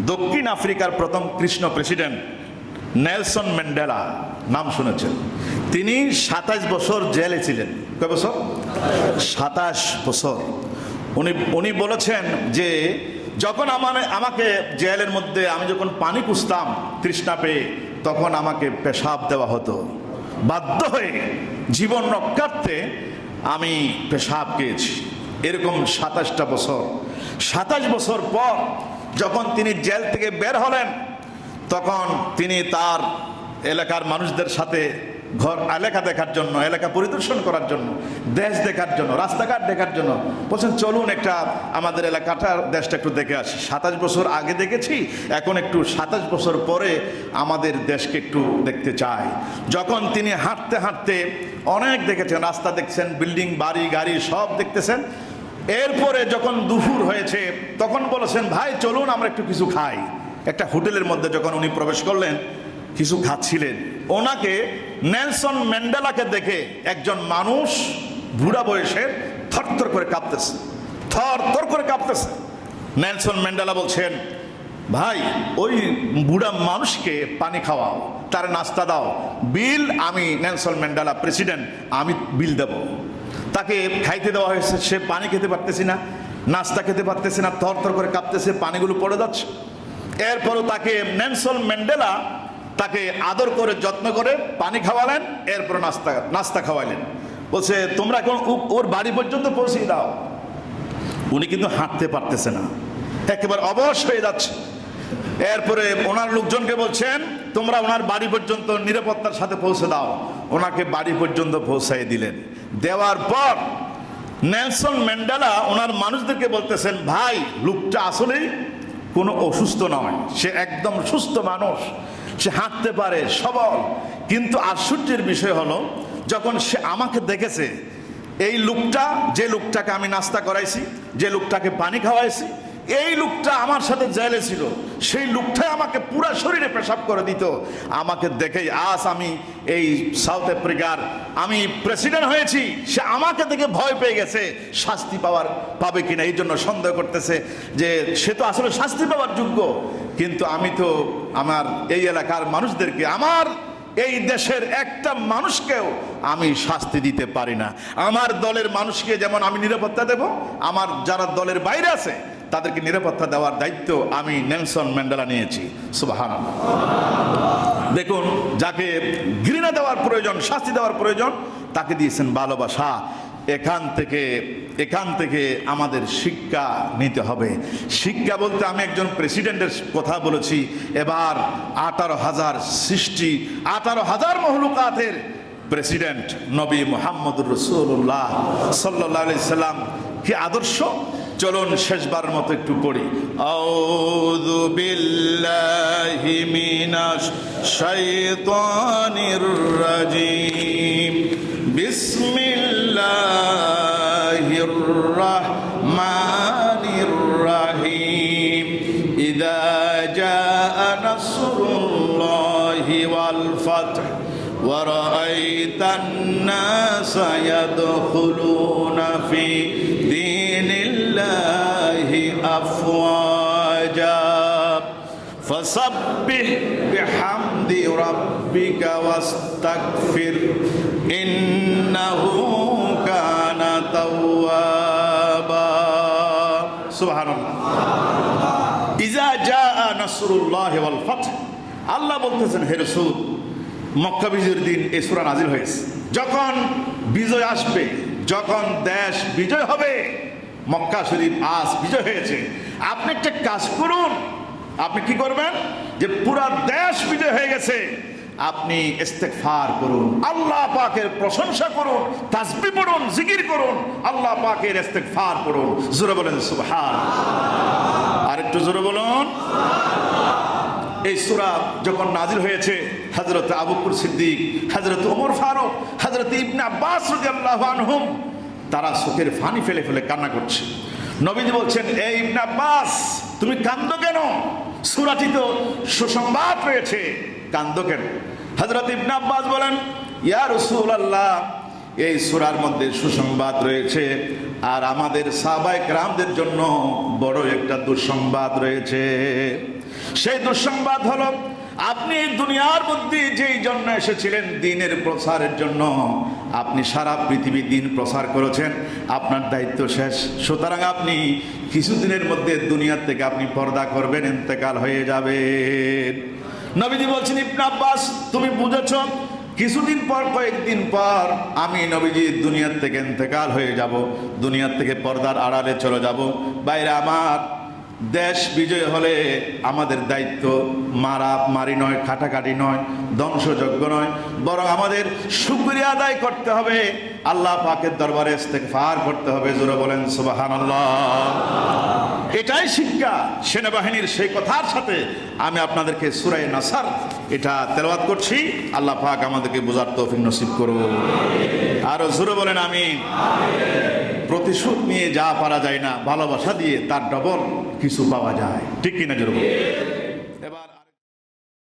দক্ষিণ আফ্রিকার প্রথম কৃষ্ণ প্রেসিডেন্ট নেলসন ম্যান্ডেলা নাম শুনেছেন। তিনি সাতাশ বছর জেলে ছিলেন। কয় বছর? সাতাশ বছর। উনি উনি বলেছেন যে, যখন আমার আমাকে জেলের মধ্যে আমি যখন পানি পুষতাম তৃষ্ণা পেয়ে, তখন আমাকে পেশাব দেওয়া হতো। বাধ্য হয়ে জীবন রক্ষার্থে আমি পেশাব পেয়েছি এরকম সাতাশটা বছর। সাতাশ বছর পর যখন তিনি জেল থেকে বের হলেন, তখন তিনি তার এলাকার মানুষদের সাথে ঘর, এলাকা দেখার জন্য, এলাকা পরিদর্শন করার জন্য, দেশ দেখার জন্য, রাস্তাঘাট দেখার জন্য বলছেন, চলুন একটা আমাদের এলাকাটার দেশটা একটু দেখে আসি। সাতাশ বছর আগে দেখেছি, এখন একটু সাতাশ বছর পরে আমাদের দেশকে একটু দেখতে চাই। যখন তিনি হাঁটতে হাঁটতে অনেক দেখেছেন, রাস্তা দেখছেন, বিল্ডিং, বাড়ি, গাড়ি সব দেখতেছেন এরপরে যখন দুপুর হয়েছে, তখন বলেছেন, ভাই, চলুন, আমরা একটু কিছু খাই। একটা হোটেলের মধ্যে যখন উনি প্রবেশ করলেন, কিছু খাচ্ছিলেন। ওনাকে নেলসন ম্যান্ডেলাকে দেখে একজন মানুষ বুড়া বয়সের থরথর করে কাঁপতেছে থর থর করে কাঁপতেছে। নেলসন ম্যান্ডেলা বলছেন, ভাই, ওই বুড়া মানুষকে পানি খাওয়াও, তার নাস্তা দাও। বিল আমি, নেলসন ম্যান্ডেলা প্রেসিডেন্ট, আমি বিল দেব। তাকে খাইতে দেওয়া হয়েছে, সে পানি খেতে পারতেছি না, নাস্তা খেতে পারতেছে না থর থর করে কাঁপতেছে, পানিগুলো পড়ে যাচ্ছে। এরপরও তাকে নেলসন ম্যান্ডেলা তাকে আদর করে, যত্ন করে পানি খাওয়ালেন এরপর নাস্তা নাস্তা খাওয়ালেন। বলছে, তোমরা এখন ওর বাড়ি পর্যন্ত পৌঁছে দাও। উনি কিন্তু হাঁটতে পারতেছে না। একেবারে অবশ হয়ে যাচ্ছে। এরপরে ওনার লোকজনকে বলছেন, তোমরা ওনার বাড়ি পর্যন্ত নিরাপত্তার সাথে পৌঁছে দাও। ওনাকে বাড়ি পর্যন্ত পৌঁছাই দিলেন। দেওয়ার পর নেলসন ম্যান্ডেলা ওনার মানুষদেরকে বলতেছেন, ভাই, লোকটা আসলেই কোনো অসুস্থ নয়। সে একদম সুস্থ মানুষ। সে হাঁটতে পারে, সবল। কিন্তু আশ্চর্যের বিষয় হলো, যখন সে আমাকে দেখেছে, এই লোকটা, যে লোকটাকে আমি নাস্তা করাইছি, যে লোকটাকে পানি খাওয়াইছি এই লোকটা আমার সাথে জেলে ছিল। সেই লোকটাই আমাকে পুরো শরীরে পেশাব করে দিত। আমাকে দেখেই আজ আমি এই সাউথ আফ্রিকার আমি প্রেসিডেন্ট হয়েছি। সে আমাকে দেখে ভয় পেয়ে গেছে, শাস্তি পাওয়ার পাবে কিনা এই জন্য সন্দেহ করতেছে যে সে তো আসলে শাস্তি পাওয়ার যোগ্য। কিন্তু আমি তো আমার এই এলাকার মানুষদেরকে, আমার এই দেশের একটা মানুষকেও আমি শাস্তি দিতে পারি না। আমার দলের মানুষকে যেমন আমি নিরাপত্তা দেব, আমার যারা দলের বাইরে আছে তাদেরকে নিরাপত্তা দেওয়ার দায়িত্ব আমি নেলসন ম্যান্ডেলা নিয়েছি। সুবাহান দেখুন, যাকে ঘৃণা দেওয়ার প্রয়োজন, শাস্তি দেওয়ার প্রয়োজন, তাকে দিয়েছেন ভালোবাসা। এখান থেকে এখান থেকে আমাদের শিক্ষা নিতে হবে। শিক্ষা বলতে আমি একজন প্রেসিডেন্টের কথা বলেছি। এবার আঠারো হাজার সৃষ্টি, আঠারো হাজার মহলুকাতের প্রেসিডেন্ট নবী মোহাম্মদুর রসুল্লাহ সাল্লাহ সাল্লাম কি আদর্শ? চলুন শেষবার মতো একটু পড়ি। আউযু বিল্লাহি মিনাশ শাইতানির রাজিম। বিসমিল্লাহির ورأيت الناس يدخلون في دين الله أفواجا فسبح بحمد ربك واستغفر إنه كان توابا سبحان الله ইজা জা নাসরুল্লাহ ওয়াল ফাতহ আল্লাহ বলতেছেন হে রাসূল মক্কা বিজয়ের দিন এই সূরা নাজিল হয়েছে। যখন বিজয় আসবে, যখন দেশ বিজয় হবে, মক্কা শরীফ আজ বিজয় হয়েছে। আপনি একটা কাজ করুন। আপনি কি করবেন? যে পুরা দেশ বিজয় হয়ে গেছে। আপনি ইস্তেগফার করুন, আল্লাহ পাকের প্রশংসা করুন, তাসবিহ পড়ুন, জিকির করুন, আল্লাহ পাকের ইস্তেগফার করুন। জোরে বলেন সুবহান আর একটু জোরে বলুন। এই সুরা যখন নাজিল হয়েছে হজরত আবুকুর সিদ্দিক হজরত ওমর ফারুক হজরত ইবনে আব্বাস আনহুম, তারা চোখের ফানি ফেলে ফেলে কান্না করছে। নবীজি বলছেন এই ইবনে আব্বাস, তুমি কান্দ কেন? সুরাটি তো সুসংবাদ রয়েছে, কান্দ কেন? হজরত ইবনে আব্বাস বলেন, ইয়া আল্লাহ এই সুরার মধ্যে সুসংবাদ রয়েছে, আর আমাদের সাবাই গ্রামদের জন্য বড় একটা দুঃসংবাদ রয়েছে। সেই দুঃসংবাদ হলো, আপনি দুনিয়ার মধ্যে যেই জন্য এসেছিলেন, দিনের প্রসারের জন্য আপনি সারা পৃথিবী দিন প্রসার করেছেন, আপনার দায়িত্ব শেষ। সুতরাং আপনি কিছুদিনের মধ্যে দুনিয়ার থেকে আপনি পর্দা করবেন, ইন্তেকাল হয়ে যাবেন। নবীজি বলছেন, ইবনে আব্বাস, তুমি বুঝেছ, কিছুদিন পর, কয়েকদিন পর আমি নবীজি দুনিয়ার থেকে ইন্তেকাল হয়ে যাব, দুনিয়ার থেকে পর্দার আড়ালে চলে যাব। বাইরে আমার দেশ বিজয় হলে আমাদের দায়িত্ব মারা, মারি নয় কাটাকাটি নয় ধ্বংসযজ্ঞ নয়, বরং আমাদের শুক্রিয়া আদায় করতে হবে। আল্লাহ পাকের দরবারে ফার করতে হবে, জোরে বলেন, সুবহানাল্লাহ। এটাই শিক্ষা সেনাবাহিনীর সেই কথার সাথে আমি আপনাদেরকে সুরাই নাসার এটা তেলাওয়াত করছি। আল্লাহ পাক আমাদেরকে বোঝার তৌফিক নসিব করুন আরও জোরে বলেন আমি প্রতিশোধ নিয়ে যা পারা যায় না, ভালোবাসা দিয়ে তার ডবল কিছু পাওয়া যায় ঠিক কিনা জোরে বলেন